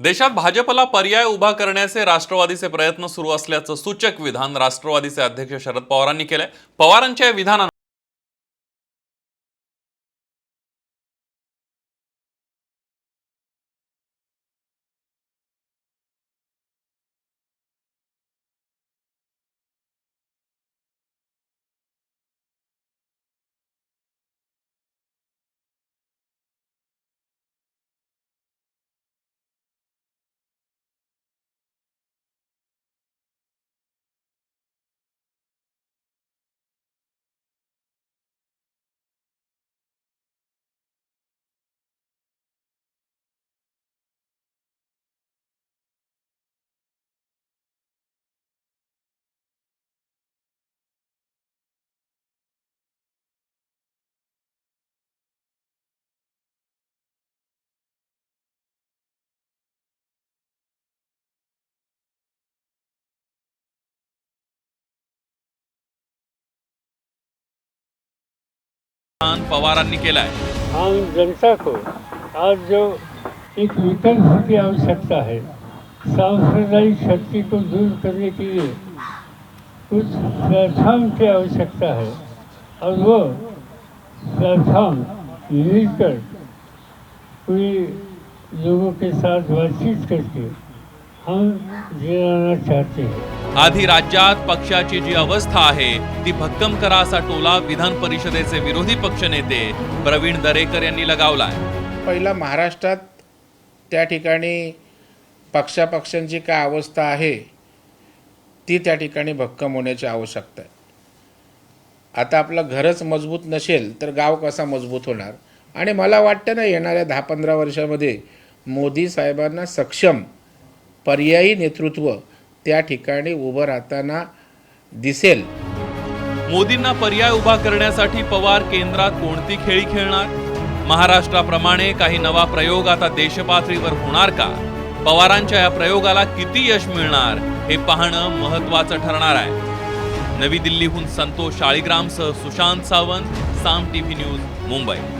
देशात भाजपला पर्याय उभा करण्याचे राष्ट्रवादीचे प्रयत्न सुरू असल्याचं सूचक विधान राष्ट्रवादीचे अध्यक्ष शरद पवारांनी केलंय. पवारांच्या या विधानानं केलाय. आम जनता को आज जो एक विकल्प की आवश्यकता है, सांप्रदायिक शक्ति को दूर करने के लिए कुछ प्लेटफॉर्म की आवश्यकता है और वो प्लेटफॉर्म मिलकर पूरी लोगों के साथ बातचीत करके हम जिलाना चाहते हैं। आधी राज्यात पक्षाची जी अवस्था आहे ती भक्कम करा असा टोला विधान परिषदेचे विरोधी पक्षनेते प्रवीण दरेकर यांनी लगावलाय. पहिला महाराष्ट्रात त्या ठिकाणी पक्षापक्षांची काय अवस्था आहे ती त्या ठिकाणी भक्कम होण्याची आवश्यकता आहे. आता आपलं घरच मजबूत नसेल तर गाव कसा मजबूत होणार? आणि मला वाटतं ना येणाऱ्या दहा पंधरा वर्षामध्ये मोदी साहेबांना सक्षम पर्यायी नेतृत्व त्या ठिकाणी उभं राहताना दिसेल. मोदींना पर्याय उभा करण्यासाठी पवार केंद्रात कोणती खेळी खेळणार? महाराष्ट्राप्रमाणे काही नवा प्रयोग आता देशपातळीवर होणार का? पवारांच्या या प्रयोगाला किती यश मिळणार? हे पाहणं महत्वाचं ठरणार आहे. नवी दिल्लीहून संतोष शाळीग्रामसह सुशांत सावंत साम टीव्ही न्यूज मुंबई.